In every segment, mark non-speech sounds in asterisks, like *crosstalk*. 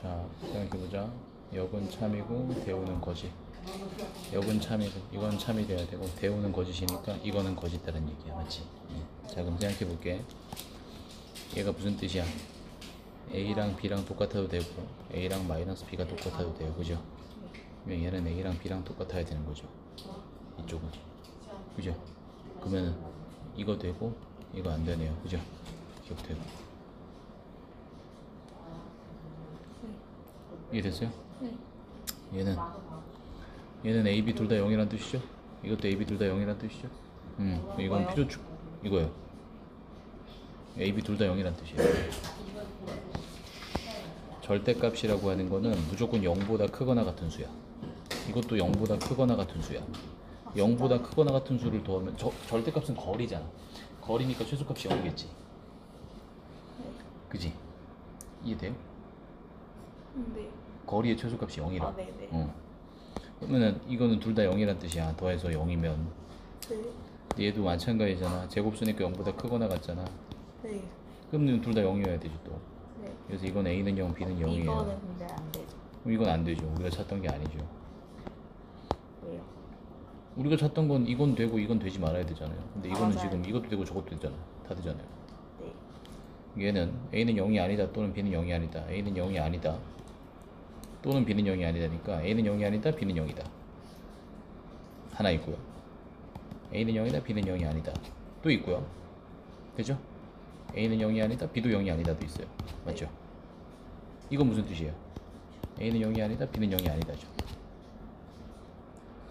자, 생각해보자. 역은 참이고 대우는 거짓. 역은 참이고 이건 참이 돼야 되고 대우는 거짓이니까 이거는 거짓다는 얘기야, 맞지? 응. 자, 그럼 생각해볼게. 얘가 무슨 뜻이야? A랑 B랑 똑같아도 되고 A랑 마이너스 B가 똑같아도 돼요, 그죠? 그러면 얘는 A랑 B랑 똑같아야 되는 거죠. 이쪽은, 그죠? 그러면은 이거 되고 이거 안 되네요, 그죠? 기억되고. 이해됐어요? 네. 얘는 얘는 A, B 둘 다 0이란 뜻이죠? 이것도 A, B 둘 다 0이란 뜻이죠? 음, 이건 필요축 이거예요. A, B 둘 다 0이란 뜻이에요. 절대값이라고 하는 거는 무조건 0보다 크거나 같은 수야. 이것도 0보다 크거나 같은 수야. 0보다 크거나 같은 수를 더하면 저, 절대값은 거리잖아. 거리니까 최소값이 0이겠지. 그지? 이해돼요? 네. 거리의 최소값이 0이라. 아, 네네. 어. 그러면은 이거는 둘 다 0이란 뜻이야. 더해서 0이면 네. 얘도 마찬가지잖아. 제곱수니까 0보다 크거나 같잖아. 네. 그러면 둘다 0이어야 되지 또. 네. 그래서 이건 A는 0, B는 0이에요. 이거는 근데 안 되죠. 그럼 이건 안 되죠. 우리가 찾던 게 아니죠. 왜요? 우리가 찾던 건 이건 되고 이건 되지 말아야 되잖아요. 근데 이거는 맞아요. 지금 이것도 되고 저것도 되잖아. 다 되잖아요. 네. 얘는 A는 0이 아니다 또는 B는 0이 아니다. A는 0이 아니다. 또는 B는 0이 아니다니까 A는 0이 아니다. B는 0이다. 하나 있고요. A는 0이다. B는 0이 아니다. 또 있고요. 그죠? A는 0이 아니다. B도 0이 아니다도 있어요. 맞죠? 이건 무슨 뜻이에요? A는 0이 아니다. B는 0이 아니다죠.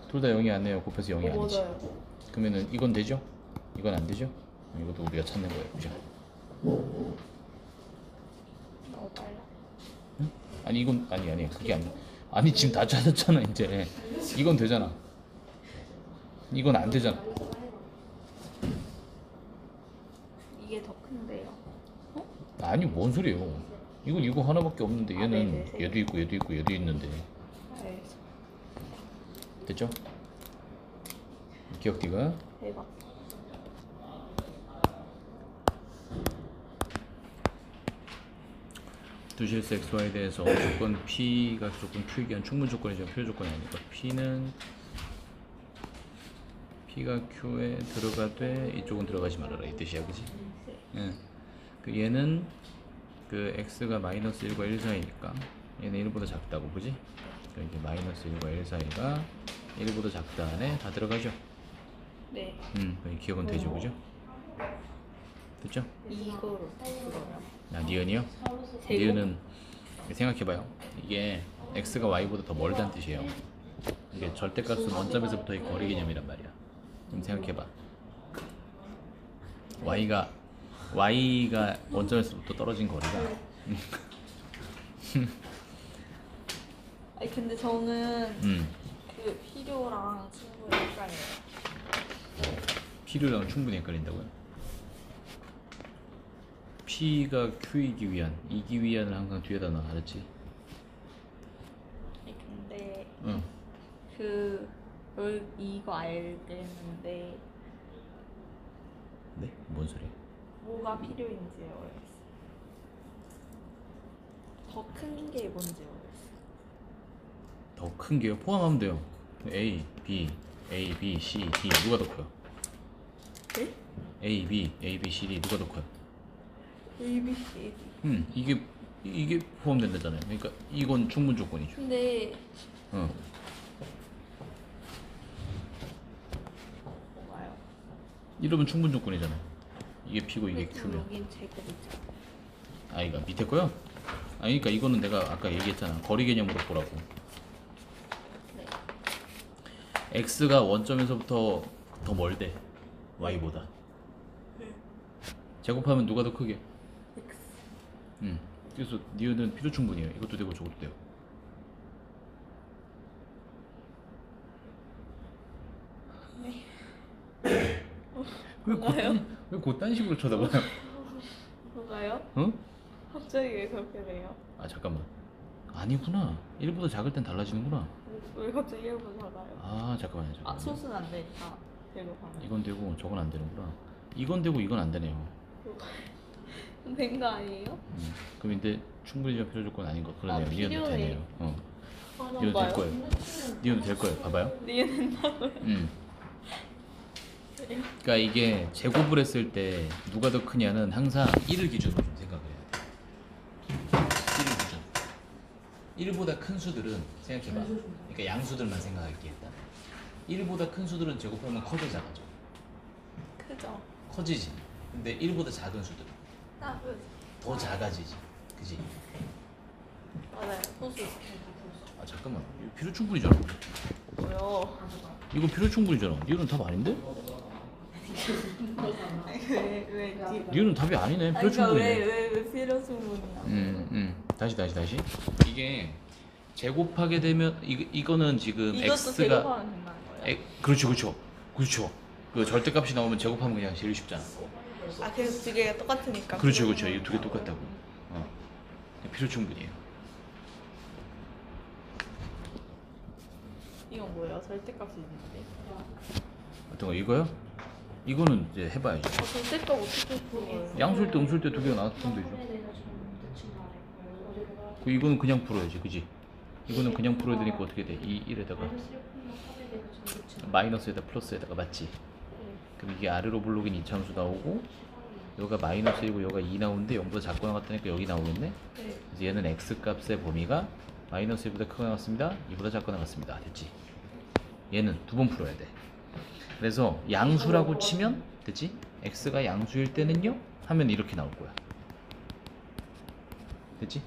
둘 다 0이 아니에요. 곱해서 0이 어, 아니지. 맞아요. 그러면은 이건 되죠? 이건 안 되죠? 이것도 우리가 찾는 거예요. 그죠? 빨라. 아니 이건 아니 아니 그게 아니 아니 지금 다 찾았잖아 이제 이건 되잖아 이건 안 되잖아 이게 더 큰데요. 아니 뭔 소리예요 이건 이거 하나밖에 없는데 아, 얘는 네네, 세 얘도 있고 얘도 있고 얘도 있는데 네. 됐죠? 기억디가 대박. 두실수 xy에 대해서 조건 p가 조건 대한 충분 조건이죠 필요 조건이 아니고 p는 p가 q에 들어가되 이쪽은 들어가지 말아라 이 뜻이야 그지? 네. 예. 그 얘는 그 x가 마이너스 1과 1 사이니까 얘는 1보다 작다고 그지? 그 이제 마이너스 1과 1 사이가 1보다 작다 안에 다 들어가죠? 네. 음, 그 기억은 되죠 그죠? 됐죠? 그거요. 아, 니은이요? 니은은 생각해봐요. 이게 x가 y보다 더 멀다는 뜻이에요. 이게 절대값은 원점에서부터의 거리 개념이란 말이야. 그럼 생각해봐. y가 y가 원점에서부터 떨어진 거리가 아니 근데 저는 음, 그 필요랑 충분히 헷갈려요. 필요랑 충분히 헷갈린다고요. P가 q이기 위한, 이기 위한을 항상 뒤에다 넣어, 알았지? 근데 응. 그 여기 이거 알겠는데 네? 뭔 소리? 뭐가 필요인지 모르겠어. 더 큰 게 뭔지 모르겠어. 더 큰 게요? 포함하면 돼요. A, B, A, B, C, D 누가 더 커요? 네? A, B, A, B, C, D 누가 더 커요? A, B, C, D. 음, 이게 이게 포함된다잖아요. 그러니까 이건 충분 조건이죠. 근데 어. 뭐가요? 이러면 충분 조건이잖아요. 이게 P고 이게 Q면. 여긴 제곱이죠. 아, 이거 밑에 거요? 아, 그러니까 이거는 내가 아까 얘기했잖아. 거리 개념으로 보라고. 네. X가 원점에서부터 더 멀대. Y보다. 네. 제곱하면 누가 더 크게? 음. 그래서 니은은 필요 충분이에요. 이것도 되고 저것도 돼요. 네. 왜 뭐가요? 곧단, 왜 곧단 식으로 쳐다봐요? 뭐가요? 어? 갑자기 왜 그렇게 돼요? 아 잠깐만. 아니구나. 1보다 작을 땐 달라지는구나. 왜 갑자기 일본 살아요? 아 잠깐만요. 잠깐만요. 아 소스는 안 되니까. 이건 되고 저건 안 되는구나. 이건 되고 이건 안 되네요. *laughs* 된 거 아니에요? 음. 그럼 이제 충분히 좀 필요 조건 아닌 거 그러네요. 아, 니은도 필요해. 되네요. 어. 하나 니은도 될 봐요. 거예요. 니은도 될 거예요. 봐봐요. 니은 된다고요? 음. 그러니까 이게 제곱을 했을 때 누가 더 크냐는 항상 1을 기준으로 좀 생각을 해야 돼. 1을 기준. 1보다 큰 수들은 생각해봐. 그러니까 양수들만 생각할게 일단. 1보다 큰 수들은 제곱하면 커져 작아져. 크죠? 커지지. 근데 1보다 작은 수들은. 더 작아지지. 그지? 맞아요. 소수. 아 잠깐만. 이거 필요 충분이잖아. 뭐요? 이거 필요 충분이잖아. 니은 답 아닌데? 왜, 왜, 지- 니은 답이 아니네. 아니, 필요 그러니까 충분이네. 왜, 왜, 왜 필요 충분이야? 음, 음. 다시 다시 다시. 이게 제곱하게 되면 이 이거는 지금 이것도 x가 제곱하면 된다는 거예요? 에, 그렇죠, 그렇죠, 그렇죠. 그 절대값이 나오면 제곱하면 그냥 제일 쉽잖아. 아, 그래서 두 개가 똑같으니까. 그렇죠, 그렇죠. 이 두 개 똑같다고. 어. 필요 충분이에요. 이건 뭐예요? 절대값이 있는데. 어떤 거 이거요? 이거는 이제 해봐야죠. 어, 절대값 어떻게 풀어요? 양수일 때 음수일 때 두 개가 나왔으면 되죠. 그 이거는 그냥 풀어야지, 그지? 이거는 그냥 풀어야 되니까 어떻게 돼? 이 1에다가 마이너스에다 플러스에다가 맞지? 그럼 이게 아래로 블록인 이차함수 나오고 여기가 마이너스 1고 여기가 2 나오는데 0보다 작거나 같다니까 여기 나오겠네? 네. 그래서 얘는 x 값의 범위가 마이너스 1보다 크거나 같습니다 2보다 작거나 같습니다 됐지? 얘는 두 번 풀어야 돼 그래서 양수라고 치면 됐지? x가 양수일 때는요? 하면 이렇게 나올 거야 됐지?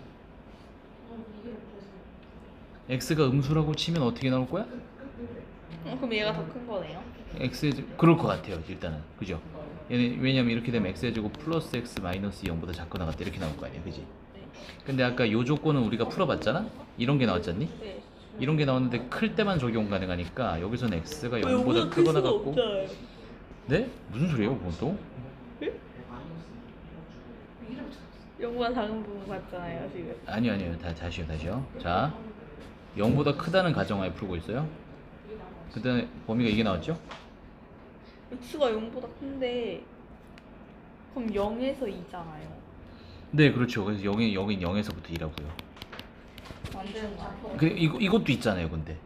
x가 음수라고 치면 어떻게 나올 거야? 어, 그럼 얘가 더 큰 거네요? x의 제- 그럴 것 같아요 일단은 그죠? 얘는 왜냐면 이렇게 되면 x의 제곱 플러스 x 마이너스 0보다 작거나 같다 이렇게 나올 거 아니에요 그지? 네. 근데 아까 요 조건은 우리가 풀어봤잖아? 이런 게 나왔잖니? 네. 이런 게 나왔는데 클 때만 적용 가능하니까 여기서는 x가 어, 0보다 크거나 같고 없잖아요. 네? 무슨 소리예요 그건 또? 0보다 작은 부분 같잖아요, 지금. 아니요 아니요 다, 다시요 다시요 자 0보다 크다는 가정하에 풀고 있어요 그 다음에 범위가 이게 나왔죠? x가 0보다 큰데 그럼 0에서 2잖아요. 네 그렇죠 그래서 여기 여긴 0에서부터 2라고요 안 되는 거 아니에요? 그 이거 이것도 있잖아요 근데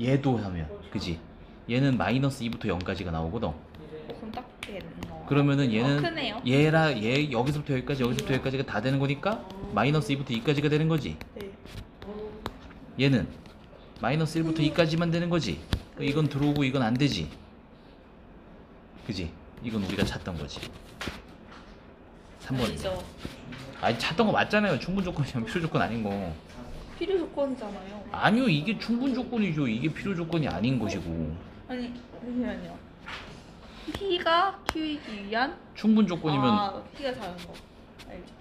얘도 하면 그지? 얘는 마이너스 2부터 0까지가 나오거든 어, 그럼 딱 되는 거. 그러면은 얘는 어, 크네요. 얘라 얘 여기서부터 여기까지 여기서부터 여기까지가 다 되는 거니까 마이너스 2부터 2까지가 되는 거지 네. 얘는 마이너스 1부터 2까지만 되는 거지 이건 들어오고 이건 안 되지 그지? 이건 우리가 찾던 거지 3번 아니죠. 아니 찾던 거 맞잖아요 충분 조건이면 필요 조건 아닌 거 필요 조건이잖아요. 아니요 이게 충분 조건이죠 이게 필요 조건이 아닌 것이고 아니, 잠시만요. P가 Q이기 위한 충분 조건이면 아, P가 작은 거. 알죠.